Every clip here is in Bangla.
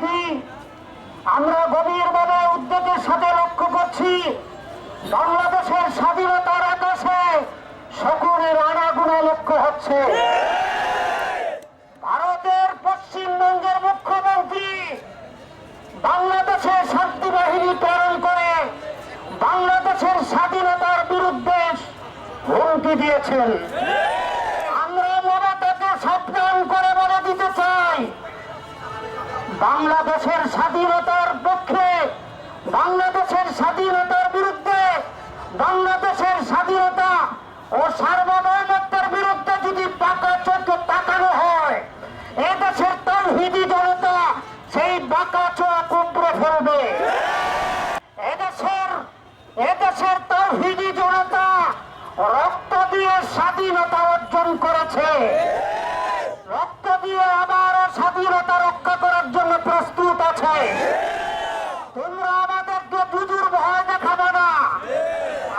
উপস্থিতি আমরা গভীরভাবে উদ্বেগের সাথে লক্ষ্য করছি, বাংলাদেশের স্বাধীনতার আকাশে শকুনের আনাগুনা লক্ষ্য হচ্ছে। ভারতের পশ্চিমবঙ্গের মুখ্যমন্ত্রী বাংলাদেশের শান্তি বাহিনী প্রেরণ করে বাংলাদেশের স্বাধীনতার বিরুদ্ধে হুমকি দিয়েছেন। বাংলাদেশের স্বাধীনতার পক্ষে, বাংলাদেশের স্বাধীনতার বিরুদ্ধে, বাংলাদেশের স্বাধীনতা ও সার্বভৌমত্বের বিরুদ্ধে যদি বাঁকা চোখে তাকানো হয়, এদেশের তৌহিদি জনতা সেই বাঁকা চোখ উপড়ে ফেলবে। এদেশের এদেশের তৌহিদি জনতা রক্ত দিয়ে স্বাধীনতা অর্জন করেছে। রক্ত দিয়ে আবারও স্বাধীনতা রক্ষা করার জন্য প্রস্তুত আছে তোমরা আমাদেরকে দুজুর ভয় দেখাবে না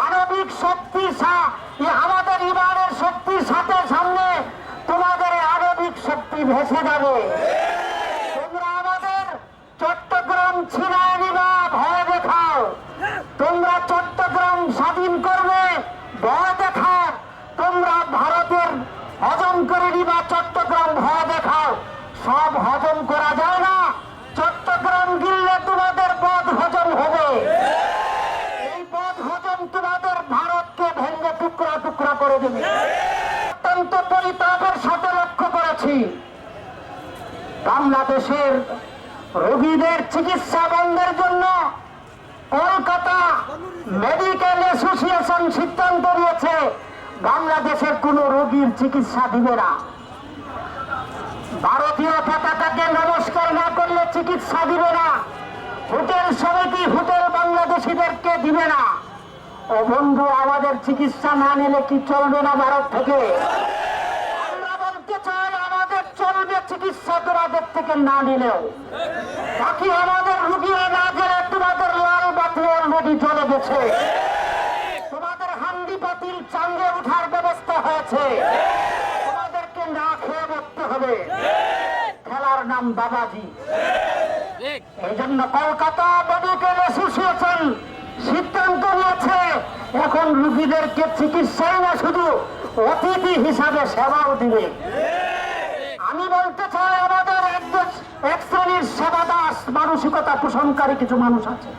আণবিক শক্তি আমাদের ইমানের শক্তির সাথে সামনে তোমাদের আণবিক শক্তি ভেসে যাবে। চট্টগ্রাম স্বাধীন করবে, ভয় দেখাও। তোমরা ভারতের হজম করে নিবা, চট্টগ্রাম ভয় দেখাও। সব হজম করা যায় না চট্টগ্রাম গিললে তোমাদের পদ হজম হবে এই পদ হজম তোমাদের ভারতকে ভেঙে টুকরা টুকরা করে দেবে অত্যন্ত পরিতাপের সাথে লক্ষ্য করেছি। বাংলাদেশের রোগীদের চিকিৎসা বন্ধের জন্য কলকাতা মেডিকেল অ্যাসোসিয়েশন সিদ্ধান্ত নিয়েছে, বাংলাদেশের কোন রোগীর চিকিৎসা দিবে না। ভারতীয় পতাকাকে নমস্কার না করলে চিকিৎসা দিবে না। হোটেল সমিতি, হোটেল বাংলাদেশিদেরকে দিবে না। ও বন্ধু, আমাদের চিকিৎসা না নিলে কি চলবে না ভারত থেকে আমরা বলতে চাই আমাদের চিকিৎসা তোমাদের থেকে না নিলেও বাকি আমাদের রুগীরা না গেলে তোমাদের লাল বাতি অলরেডি চলে গেছে। তোমাদের হান্ডি পাতিল চাঙ্গে উঠার ব্যবস্থা হয়েছে। তোমাদেরকে না খেয়ে মরতে হবে। খেলার নাম বাবাজি। এই জন্য কলকাতা মেডিকেল অ্যাসোসিয়েশন সিদ্ধান্ত নিয়েছে, এখন রুগীদেরকে চিকিৎসাই না শুধু অতিথি হিসাবে সেবাও দিবে। আমি বলতে চাই আমাদের এক শ্রেণির সেবা দাস, মানসিকতা পোষণকারী কিছু মানুষ আছে।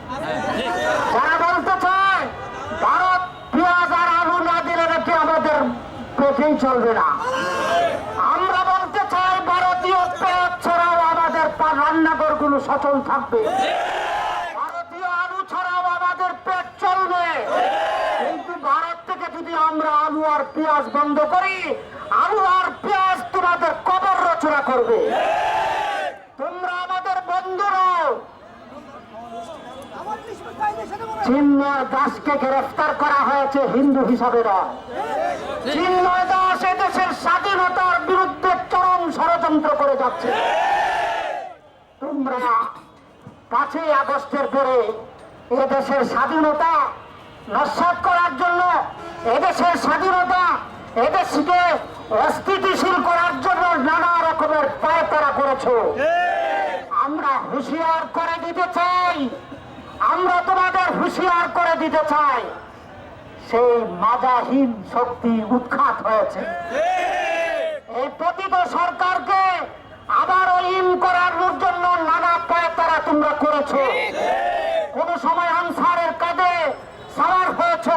যারা বলতে চায়, ভারত পেঁয়াজ আর আলু না দিলে নাকি আমাদের পেটেই চলবে না? আমরা বলতে চাই, ভারতীয় পেঁয়াজ ছাড়াও আমাদের পা- রান্নাঘরগুলো সচল থাকবে। ভারতীয় আলু ছাড়াও আমাদের পেট চলবে। কিন্তু ভারত থেকে যদি আমরা আলু আর পেঁয়াজ বন্ধ করি, আলু আর পেঁয়াজ তোমাদের রচনা করবে। তোমরা আমাদের বন্ধুরাও চিন্ময় দাসকে গ্রেফতার করা হয়েছে হিন্দু হিসাবে চিন্ময় দাস এদেশের স্বাধীনতার বিরুদ্ধে চরম ষড়যন্ত্র করে যাচ্ছে। তোমরা পাঁচই আগস্টের পরে এদেশের স্বাধীনতা নস্বাত করার জন্য এদেশের স্বাধীনতা এদেশকে অস্থিতিশীল করার জন্য নানা রকমের পায়তারা করেছ। আমরা হুঁশিয়ার করে দিতে চাই। আমরা তোমাদের হুঁশিয়ার করে দিতে চাই। সেই মাজাহীন শক্তি উৎখাত হয়েছে। এই পতিত সরকারকে আবারও ইন করার জন্য নানা পায়তারা তোমরা করেছ। কোন সময় আনসারের কাঁধে সাওয়ার হয়েছ।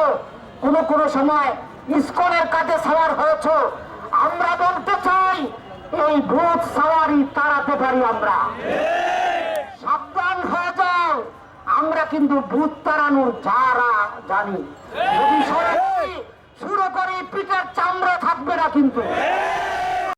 কোন কোন সময় ইস্কনের কাজে সাওয়ার হয়েছ। আমরা বলতে চাই এই ভূত সাওয়ারি তাড়াতে পারি আমরা। সাবধান হয়ে যাও। আমরা কিন্তু ভূত তাড়ানোর যারা জানি। যদি শুরু করি পিঠের চামড়া থাকবে না কিন্তু।